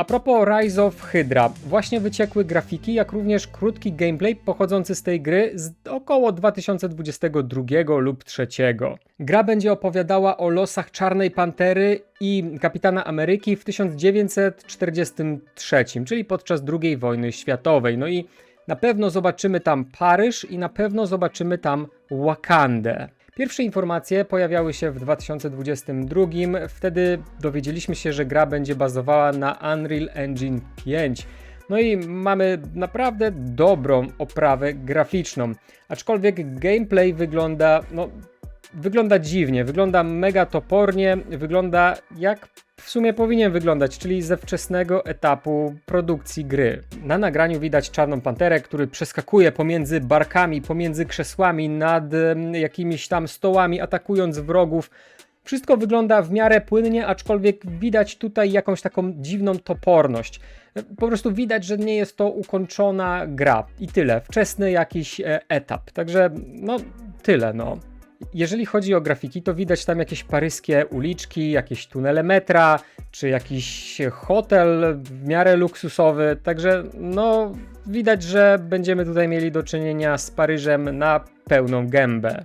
A propos Rise of Hydra, właśnie wyciekły grafiki, jak również krótki gameplay pochodzący z tej gry z około 2022 lub 2003. Gra będzie opowiadała o losach Czarnej Pantery i Kapitana Ameryki w 1943, czyli podczas II wojny światowej. No i na pewno zobaczymy tam Paryż i na pewno zobaczymy tam Wakandę. Pierwsze informacje pojawiały się w 2022. Wtedy dowiedzieliśmy się, że gra będzie bazowała na Unreal Engine 5. No i mamy naprawdę dobrą oprawę graficzną. Aczkolwiek gameplay wygląda, no, wygląda dziwnie, wygląda mega topornie, wygląda jak w sumie powinien wyglądać, czyli ze wczesnego etapu produkcji gry. Na nagraniu widać Czarną Panterę, który przeskakuje pomiędzy barkami, pomiędzy krzesłami, nad jakimiś tam stołami, atakując wrogów. Wszystko wygląda w miarę płynnie, aczkolwiek widać tutaj jakąś taką dziwną toporność. Po prostu widać, że nie jest to ukończona gra i tyle. Wczesny jakiś e, etap. Także no tyle no. Jeżeli chodzi o grafiki, to widać tam jakieś paryskie uliczki, jakieś tunele metra, czy jakiś hotel w miarę luksusowy. Także no widać, że będziemy tutaj mieli do czynienia z Paryżem na pełną gębę.